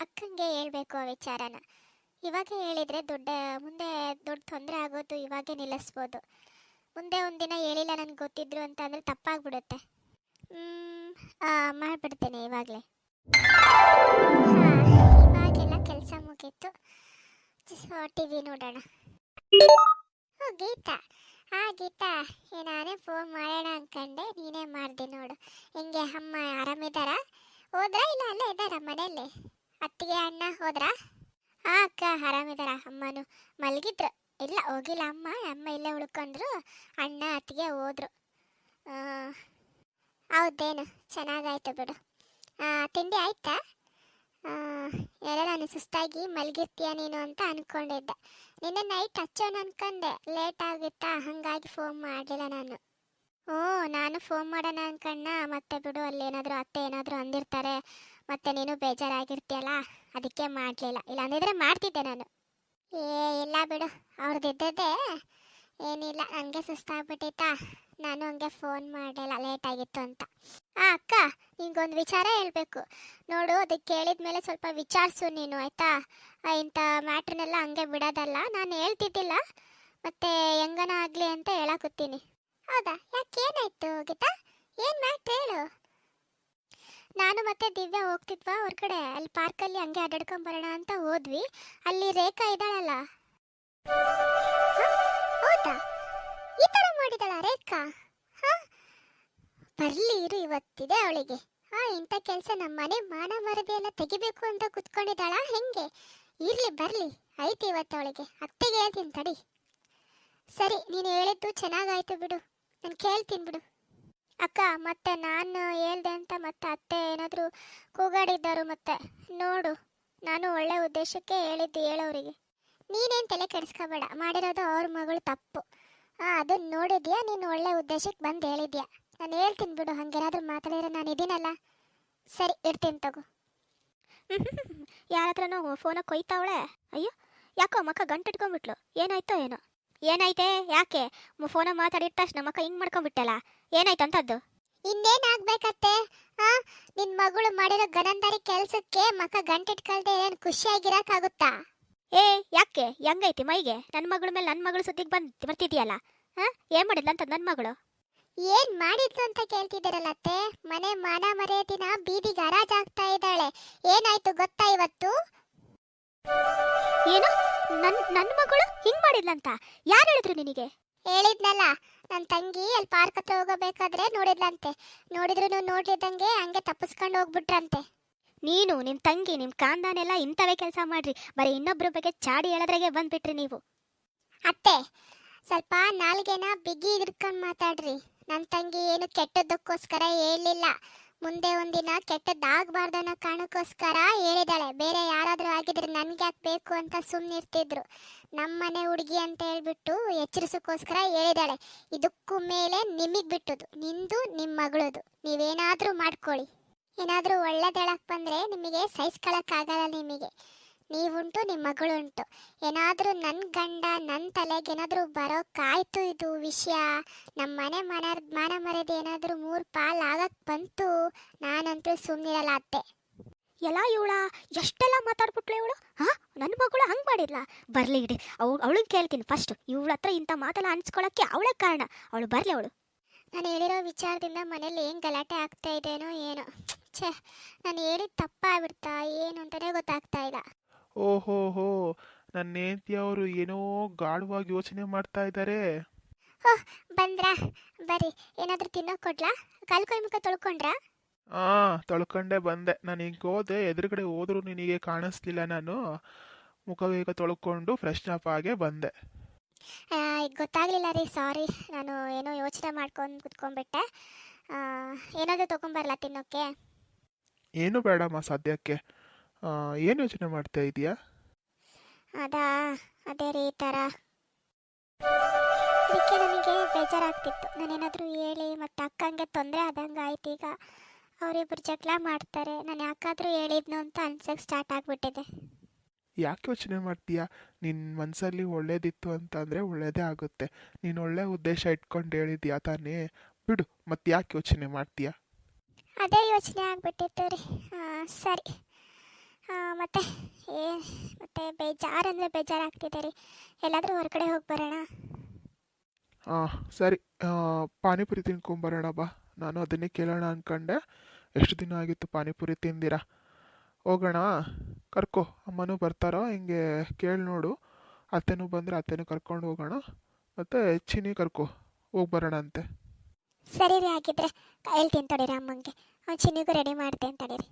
ಅಕ್ಕಂಗೆ ಹೇಳ್ಬೇಕು ಆ ವಿಚಾರನ. ಇವಾಗ ಹೇಳಿದ್ರೆ ದೊಡ್ಡ, ಮುಂದೆ ದೊಡ್ಡ ತೊಂದರೆ ಆಗೋದು ಇವಾಗೆ ನಿಲ್ಲಿಸ್ಬೋದು. ಮುಂದೆ ಒಂದಿನ ಹೇಳಿಲ್ಲ ನನಗೆ ಗೊತ್ತಿದ್ರು ಅಂತ ಅಂದರೆ ತಪ್ಪಾಗ್ಬಿಡುತ್ತೆ ಮಾಡಿಬಿಡ್ತೇನೆ ಇವಾಗಲೇ. ಇವಾಗೆಲ್ಲ ಕೆಲಸ ಮುಗೀತು. ಟಿ ವಿ ನೋಡೋಣ. ಓ ಗೀತಾ. ಆ ಗೀತಾ. ನಾನೇ ಫೋನ್ ಮಾಡೋಣ ಅನ್ಕಂಡೆ. ನೀನೇ ಮಾಡಿದೆ ನೋಡು. ಹೆಂಗೆ? ಅಮ್ಮ ಆರಾಮಿದ್ದಾರಾ ಹೋದ್ರಾ ಇಲ್ಲ ಅಲ್ಲೇ ಇದ್ದಾರ ಮನೆಯಲ್ಲಿ? ಅತ್ತಿಗೆ ಅಣ್ಣ ಹೋದ್ರಾ? ಆ ಅಕ್ಕ ಆರಾಮಿದಾರ, ಅಮ್ಮನು ಮಲಗಿದ್ರು. ಇಲ್ಲ, ಹೋಗಿಲ್ಲ ಅಮ್ಮ ಅಮ್ಮ ಇಲ್ಲೇ ಉಳ್ಕೊಂಡ್ರು. ಅಣ್ಣ ಅತ್ತಿಗೆ ಹೋದ್ರು. ಹೌದೇನು? ಚೆನ್ನಾಗಾಯ್ತು ಬಿಡು. ತಿಂಡಿ ಆಯ್ತಾ? ಎಲ್ಲ ನಾನು ಸುಸ್ತಾಗಿ ಮಲಗಿರ್ತೀಯ ನೀನು ಅಂತ ಅನ್ಕೊಂಡಿದ್ದೆ. ನಿನ್ನೆ ನೈಟ್ ಹಚ್ಚೋಣ ಅನ್ಕೊಂಡೆ. ಲೇಟ್ ಆಗಿತ್ತಾ? ಹಾಗಾಗಿ ಫೋನ್ ಮಾಡಲಿಲ್ಲ ನಾನು. ಓ, ನಾನು ಫೋನ್ ಮಾಡೋಣ ಅನ್ಕಣ್ಣ. ಮತ್ತೆ ಬಿಡು, ಅಲ್ಲಿ ಏನಾದರೂ ಅತ್ತೆ ಏನಾದರೂ ಅಂದಿರ್ತಾರೆ. ಮತ್ತೆ ನೀನು ಬೇಜಾರಾಗಿರ್ತೀಯಲ್ಲ? ಅದಕ್ಕೆ ಮಾಡಲಿಲ್ಲ. ಇಲ್ಲ ಅಂದಿದ್ರೆ ಮಾಡ್ತಿದ್ದೆ ನಾನು. ಏ, ಇಲ್ಲ ಬಿಡು. ಅವ್ರದ್ದಿದ್ದದ್ದೇ ಏನಿಲ್ಲ. ನನಗೆ ಸುಸ್ತಾಗ್ಬಿಟ್ಟಿತ್ತಾ? ನಾನು ಹಂಗೆ ಫೋನ್ ಮಾಡಲಿಲ್ಲ. ಲೇಟ್ ಆಗಿತ್ತು ಅಂತ. ಆ, ಅಕ್ಕ, ನಿಂಗೊಂದು ವಿಚಾರ ಹೇಳಬೇಕು. ನೋಡು ಅದಕ್ಕೆ ಕೇಳಿದ ಮೇಲೆ ಸ್ವಲ್ಪ ವಿಚಾರಿಸು ನೀನು, ಆಯಿತಾ? ಇಂಥ ಮ್ಯಾಟ್ರನ್ನೆಲ್ಲ ಹಂಗೆ ಬಿಡೋದಲ್ಲ. ನಾನು ಹೇಳ್ತಿದ್ದಿಲ್ಲ. ಮತ್ತೆ ಹೆಂಗನ ಆಗಲಿ ಅಂತ ಹೇಳಾಕುತ್ತೀನಿ. ಹೌದಾ? ಯಾಕೆ ಏನಾಯ್ತು, ಗೀತಾ? ಏನು ಮ್ಯಾಟ್ರ್ ಹೇಳು? ನಾನು ಮತ್ತೆ ದಿವ್ಯ ಹೋಗ್ತಿದ್ವಾ? ಹೊರಗಡೆ ಅಲ್ಲಿ ಪಾರ್ಕಲ್ಲಿ ಹಂಗೆ ಅಡ್ಡಾಡ್ಕೊಂಡ್ ಬರೋಣ ಅಂತ ಹೋದ್ವಿ. ಅಲ್ಲಿ ರೇಖಾ ಇದ್ದಾಳಲ್ಲ? ಹೌದಾ? ಈ ತರ ಮಾಡಿದಾಳ ರೇಖಾ? ಬರ್ಲಿ ಇರು ಇವತ್ತಿದೆ ಅವಳಿಗೆ. ಹಾ ಇಂಥ ಕೆಲಸ ನಮ್ಮ ಮನೆ ಮಾನ ಮರದಿಯೆಲ್ಲ ಎಲ್ಲ ತೆಗಿಬೇಕು ಅಂತ ಕುತ್ಕೊಂಡಿದ್ದಾಳ? ಹೆಂಗೆ? ಇರ್ಲಿ, ಬರ್ಲಿ. ಐತಿ ಇವತ್ತು ಅವಳಿಗೆ. ಅತ್ತೆಗೆ ಹೇಳ್ತೀನಿ ತಡಿ. ಸರಿ, ನೀನು ಹೇಳಿದ್ದು ಚೆನ್ನಾಗಾಯ್ತು ಬಿಡು. ನಾನು ಕೇಳ್ತೀನಿ ಬಿಡು. ಅಕ್ಕ, ಮತ್ತೆ ನಾನು ಹೇಳ್ದೆ ಅಂತ ಮತ್ತೆ ಅತ್ತೆ ಏನಾದರೂ ಕೂಗಾಡಿದ್ದಾರು ಮತ್ತೆ? ನೋಡು, ನಾನು ಒಳ್ಳೆ ಉದ್ದೇಶಕ್ಕೆ ಹೇಳಿದ್ದು ಹೇಳೋರಿಗೆ. ನೀನೇನು ತಲೆ ಕೆಡಿಸ್ಕೋಬೇಡ, ಮಾಡಿರೋದು ಅವ್ರ ಮಗಳು ತಪ್ಪು. ಹಾಂ ಅದನ್ನ ನೋಡಿದ್ಯಾ? ನೀನು ಒಳ್ಳೆ ಉದ್ದೇಶಕ್ಕೆ ಬಂದು ಹೇಳಿದ್ಯಾ? ನಾನು ಹೇಳ್ತೀನಿ ಬಿಡು, ಹಂಗೇನಾದ್ರು ಮಾತಾಡಿದ್ರೆ ನಾನು ಇದೀನಲ್ಲ. ಸರಿ, ಇಡ್ತೀನಿ ತಗೋ. ಯಾರ ಹತ್ರನೋ ಫೋನಾಗ ಕೊಯ್ತಾವಳೆ. ಅಯ್ಯೋ, ಯಾಕೋ ಮಕ್ಕ ಗಂಟಿಟ್ಕೊಂಡ್ಬಿಟ್ಲು ಏನಾಯ್ತೋ ಏನೋ? ಏನಾಯ್ತೆ? ಯಾಕೆ? ಫೋನ ಮಾತಾಡಿದ ತಕ್ಷಣ ಮಕ್ಕ ಹಿಂಗೆ ಮಾಡ್ಕೊಂಡ್ಬಿಟ್ಟಲ್ಲ? ಏನಾಯ್ತು ಅಂತದ್ದು? ಇನ್ನೇನಾಗ್ಬೇಕತ್ತೆ? ಆ ನಿನ್ ಮಗಳು ಮಾಡಿರೋ ಗನಂದಾರಿ ಕೆಲ್ಸಕ್ಕೆ ಮಕ್ಕ ಗಂಟಿಟ್ಕಲ್ದೆ ಏನ್ ಖುಷಿಯಾಗಿರಕ್ಕಾಗುತ್ತಾ ಏ ಯಾಕೆ? ಹೆಂಗೈತಿ ಮೈಗೆ? ನನ್ನ ಮಗಳ ಮೇಲೆ ನನ್ನ ಮಗಳು ಸುದ್ದಿಗೆ ಬಂದ್ ಬರ್ತಿದ್ಯಲ್ಲ? ಹಾ? ಏನ್ ಮಾಡಿದ್ಲ ಅಂತ ನನ್ನ ಮಗಳು? ಏನ್ ಮಾಡಿದ್ಲು ಅಂತ ಕೇಳ್ತಿದ್ದಾರಲ್ಲ ಅತ್ತೆ ಮನೆ ಮಾನ ಮರ್ಯಾದಿನ ಬೀದಿಗೆ ಹರಾಜಾಗ್ತಾ ಇದ್ದಾಳೆ. ಏನಾಯ್ತು ಗೊತ್ತಾ ಇವತ್ತು? ಏನು? ನನ್ ನನ್ನ ಮಗಳು ಹಿಂಗ್ ಮಾಡಿದ್ಲಂತ? ಯಾರು ಹೇಳಿದ್ರು ನಿನಗೆ? ಹೇಳಿದ್ನಲ್ಲ ನನ್ನ ತಂಗಿ ಅಲ್ಲಿ ಪಾರ್ಕ್ ಹತ್ರ ಹೋಗಬೇಕಾದ್ರೆ ನೋಡಿದ್ಲಂತೆ. ನೋಡಿದ್ರು ನೋಡ್ಲಿದ್ದಂಗೆ ಹಂಗೆ ತಪ್ಪಿಸ್ಕೊಂಡು ಹೋಗ್ಬಿಟ್ರಂತೆ. ನೀನು ನಿಮ್ಮ ತಂಗಿ ನಿಮ್ಮ ಕಾಂದಾನೆಲ್ಲ ಇಂಥವೇ ಕೆಲಸ ಮಾಡ್ರಿ. ಬರೀ ಇನ್ನೊಬ್ರ ಬಗ್ಗೆ ಚಾಡಿ ಹೇಳದ್ರಾಗೆ ಬಂದ್ಬಿಟ್ರಿ ನೀವು. ಅತ್ತೆ ಸ್ವಲ್ಪ ನಾಲ್ಗೆನ ಬಿಗಿ ಹಿಡ್ಕೊಂಡು ಮಾತಾಡ್ರಿ. ನನ್ನ ತಂಗಿ ಏನು ಕೆಟ್ಟದಕ್ಕೋಸ್ಕರ ಹೇಳಿಲ್ಲ. ಮುಂದೆ ಒಂದಿನ ಕೆಟ್ಟದ್ದಾಗಬಾರ್ದನ್ನೋ ಕಾರಣಕ್ಕೋಸ್ಕರ ಹೇಳಿದಾಳೆ ಬೇರೆ ಯಾರಾದರೂ ಆಗಿದ್ರೆ ನನ್ಗೆ ಯಾಕೆ ಬೇಕು ಅಂತ ಸುಮ್ಮನಿರ್ತಿದ್ರು ನಮ್ಮನೆ ಹುಡುಗಿ ಅಂತ ಹೇಳ್ಬಿಟ್ಟು ಎಚ್ಚರಿಸೋಕ್ಕೋಸ್ಕರ ಹೇಳಿದಾಳೆ ಇದಕ್ಕೂ ಮೇಲೆ ನಿಮಗೆ ಬಿಟ್ಟದು ನಿಂದು ನಿಮ್ಮ ಮಗಳದು ನೀವೇನಾದರೂ ಮಾಡ್ಕೊಳ್ಳಿ. ಏನಾದರೂ ಒಳ್ಳೇದು ಹೇಳಕ್ ಬಂದರೆ ನಿಮಗೆ ಸಹಿಸ್ಕೊಳಕ್ಕಾಗಲ್ಲ ನಿಮಗೆ. ನೀವುಂಟು ನಿಮ್ಮ ಮಗಳುಂಟು. ಏನಾದರೂ ನನ್ನ ಗಂಡ ನನ್ನ ತಲೆಗೆ ಏನಾದರೂ ಬರೋಕ್ಕಾಯ್ತು ಇದು ವಿಷಯ. ನಮ್ಮ ಮನೆ ಮನ ಮಾನ ಮರ್ಯಾದೆ ಏನಾದರೂ ಮೂರು ಪಾಲ್ ಆಗಕ್ಕೆ ಬಂತು ನಾನಂತೂ ಸುಮ್ಮನಿರಲ್ಲ ಅತ್ತೆ. ಎಲ್ಲ ಇವಳ ಎಷ್ಟೆಲ್ಲ ಮಾತಾಡ್ಬಿಟ್ಲು ಇವಳು? ಹಾಂ? ನನ್ನ ಮಗಳು ಹಂಗೆ ಮಾಡಿಲ್ಲ ಬರಲಿ ಇಡಿ ಅವ್ ಅವಳಿಗೆ ಕೇಳ್ತೀನಿ ಫಸ್ಟ್ ಇವಳ ಹತ್ರ ಇಂಥ ಮಾತೆಲ್ಲ ಅನ್ಸ್ಕೊಳಕ್ಕೆ ಅವಳೇ ಕಾರಣ. ಅವಳು ಬರಲಿ ಅವಳು. ನಾನು ಹೇಳಿರೋ ವಿಚಾರದಿಂದ ಮನೇಲಿ ಏನು ಗಲಾಟೆ ಆಗ್ತಾ ಇದೇನೋ ಏನೋ. ಛೇ ನಾನು ಹೇಳಿದ ತಪ್ಪಾಗ್ಬಿಡ್ತಾ ಏನು ಅಂತಲೇ ಗೊತ್ತಾಗ್ತಾ ಇಲ್ಲ. ಓಹೋಹೋ ನನ್ನ ನನ್ನ ಹೆಂಡತಿಯವರು ಏನೋ ಗಾಢವಾಗಿ ಯೋಚನೆ ಮಾಡ್ತಾ ಇದ್ದಾರೆ ಬಂದ್ರಾ? ಬರಿ ಏನಾದರೂ ತಿನ್ನೋ ಕೊಡ್ಲಾ? ಕಾಲು ಕೈ ಮುಖ ತೊಳ್ಕೊಂಡ್ರಾ? ಆ ತೊಳ್ಕೊಂಡೆ ಬಂದೆ. ನಾನು ಈಗ ಹೋದೆ ಎದುರುಗಡೆ ಹೋದ್ರು ನಿನಗೆ ಕಾಣಿಸ್ಲಿಲ್ಲ ನಾನು. ಮುಖ ಬೇಗ ತೊಳ್ಕೊಂಡು ಫ್ರೆಶ್ ಅಪ್ ಆಗೇ ಬಂದೆ. ಗೊತ್ತಾಗ್ಲಿಲ್ಲ ರೀ ಸಾರಿ ನಾನು ಏನೋ ಯೋಚನೆ ಮಾಡ್ಕೊಂಡು ಕುತ್ಕೊಂಡ್ಬಿಟ್ಟೆ. ಏನಾದರೂ ತೊಗೊಂಬರಲ್ಲ ತಿನ್ನೋಕ್ಕೆ ಏನು ಬೇಡಮ್ಮ ಸದ್ಯಕ್ಕೆ. ಏನು ಯೋಚನೆ ಮಾಡ್ತಾ ಇದೀಯಾ? ಅದಾ ಅದೇ ರೀ ಈ ಥರ ಅದಕ್ಕೆ ನನಗೆ ಬೇಜಾರಾಗ್ತಿತ್ತು. ನಾನೇನಾದರೂ ಹೇಳಿ ಮತ್ತು ಅಕ್ಕಂಗೆ ತೊಂದರೆ ಆದಂಗೆ ಆಯ್ತು ಈಗ. ಅವರಿಬ್ಬರು ಜಗಳ ಮಾಡ್ತಾರೆ. ನಾನು ಯಾಕಾದರೂ ಹೇಳಿದ್ನು ಅಂತ ಅನ್ಸಕ್ಕೆ ಸ್ಟಾರ್ಟ್ ಆಗಿಬಿಟ್ಟಿದೆ. ಯಾಕೆ ಯೋಚನೆ ಮಾಡ್ತೀಯಾ? ನಿನ್ನ ಮನಸ್ಸಲ್ಲಿ ಒಳ್ಳೇದಿತ್ತು ಅಂತಂದರೆ ಒಳ್ಳೇದೇ ಆಗುತ್ತೆ. ನೀನು ಒಳ್ಳೆ ಉದ್ದೇಶ ಇಟ್ಕೊಂಡು ಹೇಳಿದ್ಯಾ ತಾನೇ? ಬಿಡು ಮತ್ತೆ ಯಾಕೆ ಯೋಚನೆ ಮಾಡ್ತೀಯಾ? ಅದೇ ಯೋಚನೆ ಆಗಿಬಿಟ್ಟಿತ್ತು ರೀ. ಆ, ಸರಿ. ಮತ್ತೆ ಏ ಮತ್ತೆ ಬೇಜಾರು ಅಂದರೆ ಬೇಜಾರಾಗ್ತಿದೆ ರೀ. ಎಲ್ಲಾದರೂ ಹೊರಗಡೆ ಹೋಗಿ ಬರೋಣ. ಹಾಂ ಸರಿ. ಪಾನಿಪುರಿ ತಿನ್ಕೊಂಬರೋಣ ಬಾ. ನಾನು ಅದನ್ನೇ ಕೇಳೋಣ ಅಂದ್ಕೊಂಡೆ ಎಷ್ಟು ದಿನ ಆಗಿತ್ತು ಪಾನಿಪುರಿ ತಿಂದಿರಾ? ಹೋಗೋಣ. ಕರ್ಕೊ. ಅಮ್ಮನೂ ಬರ್ತಾರೋ ಹಿಂಗೆ ಕೇಳಿ ನೋಡು. ಅತ್ತೆನೂ ಬಂದರೆ ಅತ್ತೆನೂ ಕರ್ಕೊಂಡು ಹೋಗೋಣ. ಮತ್ತು ಚಿನ್ನಿ ಕರ್ಕೊ. ಹೋಗಿ ಬರೋಣ ಅಂತೆ. ಸರಿ ರೀ ಹಾಗಿದ್ರೆ. ಹೇಳ್ತೀನಿ ತಡೀರಿ ಅಮ್ಮಂಗೆ. ಅವ್ನು ಚಿನ್ನಿಗೂ ರೆಡಿ ಮಾಡ್ತೇನೆ ತಡೀರಿ.